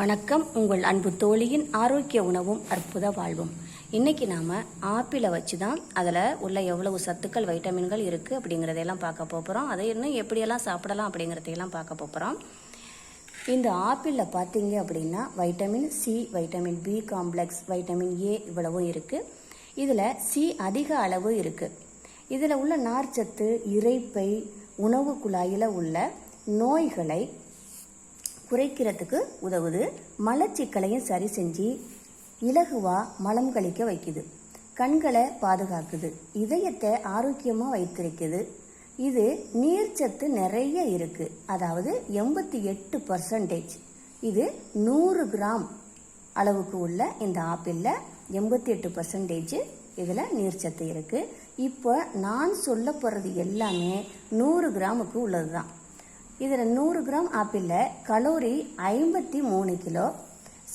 வணக்கம். உங்கள் அன்பு தோழியின் ஆரோக்கிய உணவும் அற்புத வாழ்வும். இன்றைக்கி நாம் ஆப்பிளை வச்சு தான் அதில் உள்ள எவ்வளவு சத்துக்கள் வைட்டமின்கள் இருக்குது அப்படிங்கிறதையெல்லாம் பார்க்க போகிறோம் அதை இன்னும் எப்படியெல்லாம் சாப்பிடலாம் அப்படிங்கிறதையெல்லாம் பார்க்க போகிறோம் இந்த ஆப்பிளில் பார்த்தீங்க அப்படின்னா vitamin C vitamin B complex vitamin A இவ்வளவும் இருக்குது இதில் சி அதிக அளவு இருக்குது இதில் உள்ள நார்ச்சத்து இரைப்பை உணவு குழாயில் உள்ள நோய்களை குறைக்கிறதுக்கு உதவுது. மலச்சிக்கலையும் சரி செஞ்சு இலகுவாக மலம் கழிக்க வைக்குது. கண்களை பாதுகாக்குது. இதயத்தை ஆரோக்கியமாக வைத்திருக்குது. இது நீர்ச்சத்து நிறைய இருக்குது அதாவது எண்பத்தி எட்டு பர்சன்டேஜ் இது நூறு கிராம் அளவுக்கு உள்ள இந்த ஆப்பிளில் எண்பத்தி எட்டு பர்சன்டேஜ் இதில் நீர்ச்சத்து இருக்குது இப்போ நான் சொல்ல போகிறது எல்லாமே நூறு கிராமுக்கு உள்ளது தான் இதில் நூறு கிராம் ஆப்பிளில் கலோரி ஐம்பத்தி மூணு கிலோ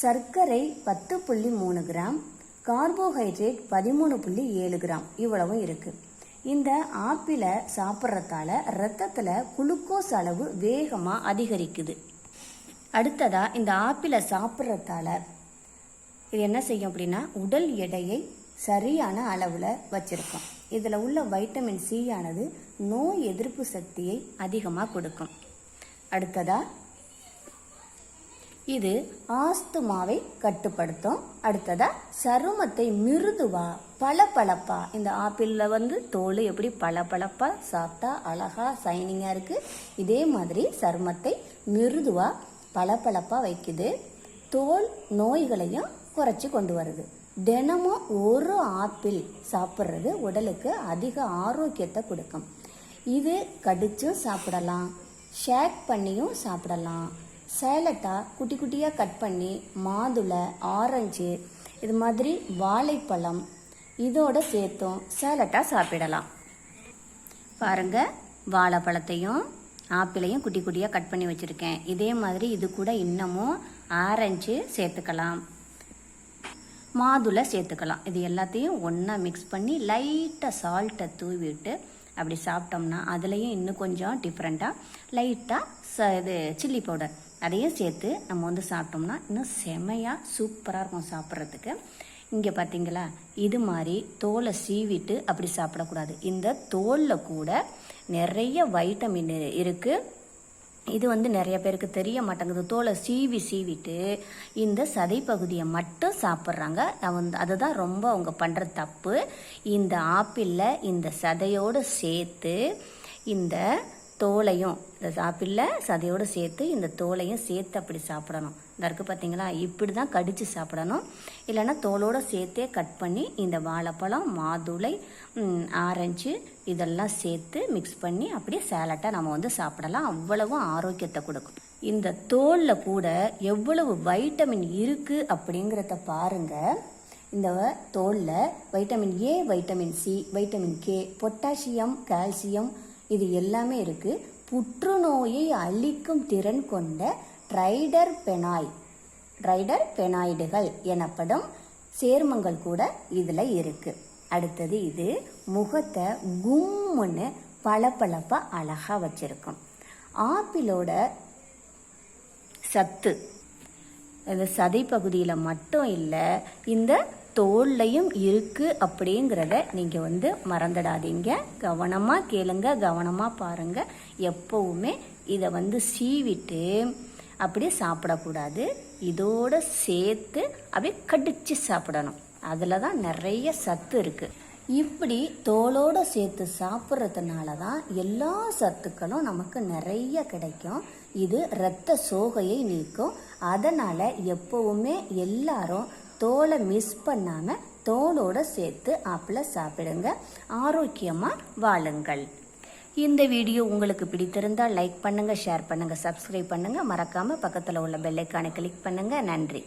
சர்க்கரை பத்து புள்ளி மூணு கிராம் கார்போஹைட்ரேட் பதிமூணு புள்ளி ஏழு கிராம் இவ்வளவும் இருக்குது இந்த ஆப்பிளை சாப்பிட்றதால ரத்தத்தில் குளுக்கோஸ் அளவு வேகமாக அதிகரிக்குது. அடுத்ததாக இந்த ஆப்பிளை சாப்பிட்றதால இது என்ன செய்யும் அப்படின்னா உடல் எடையை சரியான அளவில் வச்சுருக்கோம். இதில் உள்ள வைட்டமின் சி ஆனது நோய் எதிர்ப்பு சக்தியை அதிகமாக கொடுக்கும். அடுத்ததா? இது ஆஸ்துமாவை கட்டுப்படுத்தும். அடுத்ததா சருமத்தை மிருதுவா பளபளப்பா. இந்த ஆப்பிளில் வந்து தோல் எப்படி பளபளப்பா சாப்பிட்டா அழகா சைனிங்காக இருக்கு. இதே மாதிரி சருமத்தை மிருதுவா பளபளப்பா வைக்குது. தோல் நோய்களையும் குறைச்சி கொண்டு வருது. தினமும் ஒரு ஆப்பிள் சாப்பிட்றது உடலுக்கு அதிக ஆரோக்கியத்தை கொடுக்கும். இது கடிச்சும் சாப்பிடலாம். ஷேக் பண்ணியும் சாப்பிடலாம். சேலட்டாக குட்டி குட்டியாக கட் பண்ணி மாதுளை ஆரஞ்சு இது மாதிரி வாழைப்பழம் இதோட சேர்த்தும் சேலட்டாக சாப்பிடலாம். பாருங்கள் வாழைப்பழத்தையும் ஆப்பிளையும் குட்டி குட்டியாக கட் பண்ணி வச்சுருக்கேன். இதே மாதிரி இது கூட இன்னமும் ஆரஞ்சு சேர்த்துக்கலாம். மாதுளை சேர்த்துக்கலாம். இது எல்லாத்தையும் ஒன்றா மிக்ஸ் பண்ணி லைட்டாக சால்ட்டை தூவிட்டு அப்படி சாப்பிட்டோம்னா அதுலேயும் இன்னும் கொஞ்சம் டிஃப்ரெண்ட்டாக லைட்டாக ச இது சில்லி பவுடர் அதையும் சேர்த்து நம்ம வந்து சாப்பிட்டோம்னா இன்னும் செமையாக சூப்பராக இருக்கும் சாப்பிட்றதுக்கு. இங்கே பார்த்தீங்களா இது மாதிரி தோலை சீவிட்டு அப்படி சாப்பிடக்கூடாது. இந்த தோலில் கூட நிறைய வைட்டமின் இருக்குது இது வந்து நிறைய பேருக்கு தெரிய மாட்டேங்குது. தோலை சீவி சீவிட்டு இந்த சதை பகுதியை மட்டும் சாப்பிட்றாங்க. வந்து அதுதான் ரொம்ப அவங்க பண்ணுற தப்பு. இந்த ஆப்பிளில் இந்த சதையோடு சேர்த்து இந்த தோலையும் இந்த ஆப்பிளில் சதையோடு சேர்த்து இந்த தோலையும் சேர்த்து அப்படி சாப்பிடணும். இந்த இருக்குது பார்த்தீங்களா? இப்படி தான் கடித்து சாப்பிடணும். இல்லைன்னா தோலோடு சேர்த்தே கட் பண்ணி இந்த வாழைப்பழம் மாதுளை ஆரஞ்சு இதெல்லாம் சேர்த்து மிக்ஸ் பண்ணி அப்படியே சேலட்டாக நம்ம வந்து சாப்பிடலாம். அவ்வளவும் ஆரோக்கியத்தை கொடுக்கும். இந்த தோலில் கூட எவ்வளவு வைட்டமின் இருக்குது அப்படிங்கிறத பாருங்கள் இந்த தோலில் vitamin A vitamin C vitamin K potassium calcium இது எல்லாமே இருக்குது புற்றுநோயை அழிக்கும் திறன் கொண்ட ட்ரைடர் பெனாய் ட்ரைடர் பெனாய்டுகள் எனப்படும் சேர்மங்கள் கூட இதில் இருக்குது அடுத்தது இது முகத்தை கும்முன்னு பளபளப்பா அழகாக வச்சிருக்கும். ஆப்பிளோட சத்து இந்த சதை பகுதியில் மட்டும் இல்லை இந்த தோல்லையும் இருக்குது அப்படிங்கிறத நீங்கள் வந்து மறந்துடாதீங்க. கவனமாக கேளுங்க கவனமாக பாருங்கள் எப்போவுமே இதை வந்து சீவிட்டு அப்படியே சாப்பிடக்கூடாது. இதோடு சேர்த்து அப்படியே கடிச்சு சாப்பிடணும். அதில் தான் நிறைய சத்து இருக்குது இப்படி தோலோடு சேர்த்து சாப்பிட்றதுனால தான் எல்லா சத்துக்களும் நமக்கு நிறைய கிடைக்கும். இது இரத்த சோகையை நீக்கும். அதனால் எப்போவுமே எல்லாரும் தோலை மிஸ் பண்ணாமல் தோலோடு சேர்த்து ஆப்பிள சாப்பிடுங்க. ஆரோக்கியமாக வாழுங்கள். இந்த வீடியோ உங்களுக்கு பிடித்திருந்தால் லைக் பண்ணுங்கள் ஷேர் பண்ணுங்கள் சப்ஸ்கிரைப் பண்ணுங்கள் மறக்காமல் பக்கத்தில் உள்ள பெல்லைக்கானை கிளிக் பண்ணுங்கள் நன்றி.